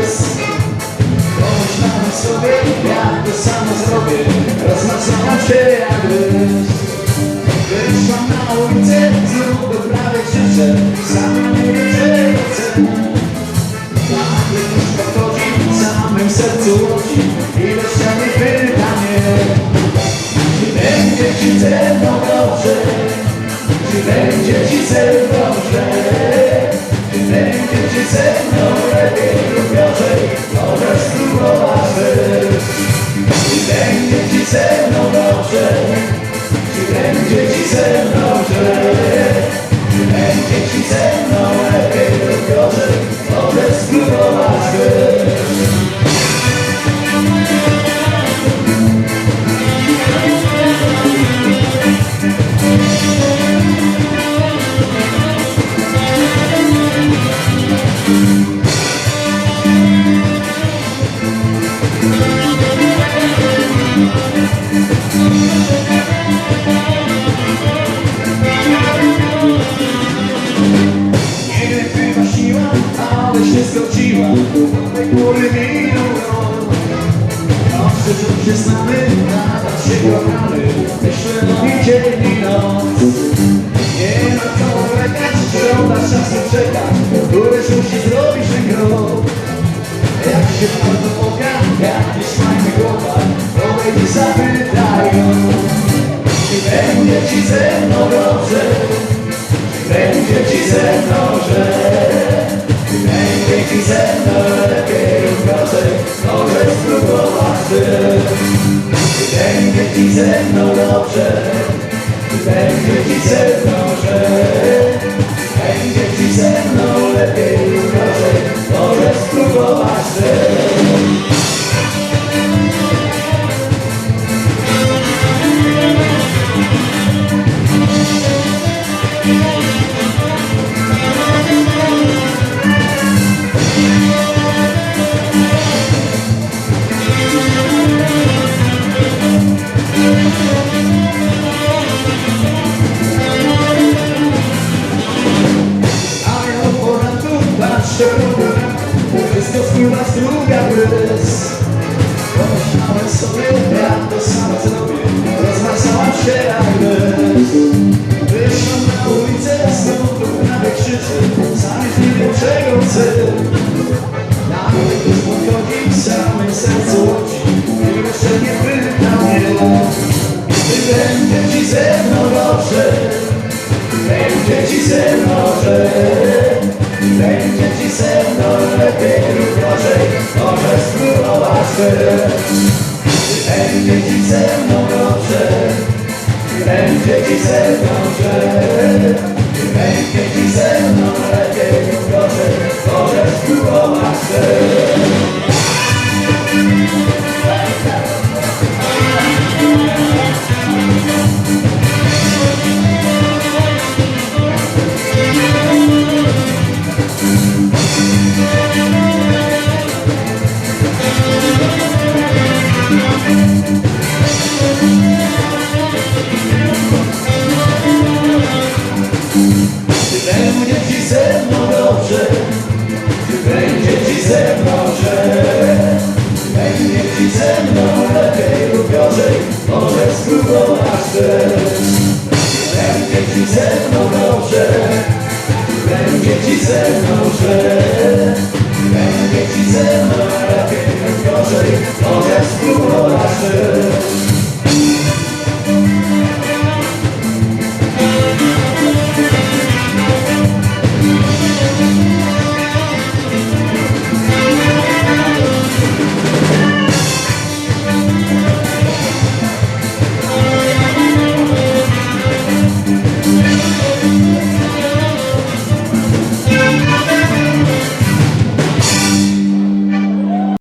jest. Pomóż sobie, jak to samo zrobię. Rozmawiam się jak wiesz Wyszłam na ulicę, znów do prawej krzyczę Sama nie wiecie, co chcę Tak, już podchodzi, w samym sercu łodzi Ileś tam nie pyta mnie. Czy będzie ci ze mną dobrze? Czy będzie ci ze mną dobrze? Czy będzie ci ze mną lepiej? Dobrze, że się znamy, nadal się kochamy Myślę i dzień i noc Nie ma co lekać, szkoda czasu czekać Któreś musi zrobić ten krok Jak się bardzo pogaga, gdzieś majmy chłopak Powiedz i zapytają Czy będzie ci ze mną dobrze będzie ci ze mną źle Będzie ci ze mną lepiej lub gorzej Może mną lepiej będzie ci mną źle Będzie ci mną lepiej lub gorzej Może spróbować ty Będzie ci mną dobrze Będzie ci mną źle Będzie ci mną lepiej lub gorzej Może spróbować Czy będzie ci ze mną dobrze? Będzie ci ze mną źle?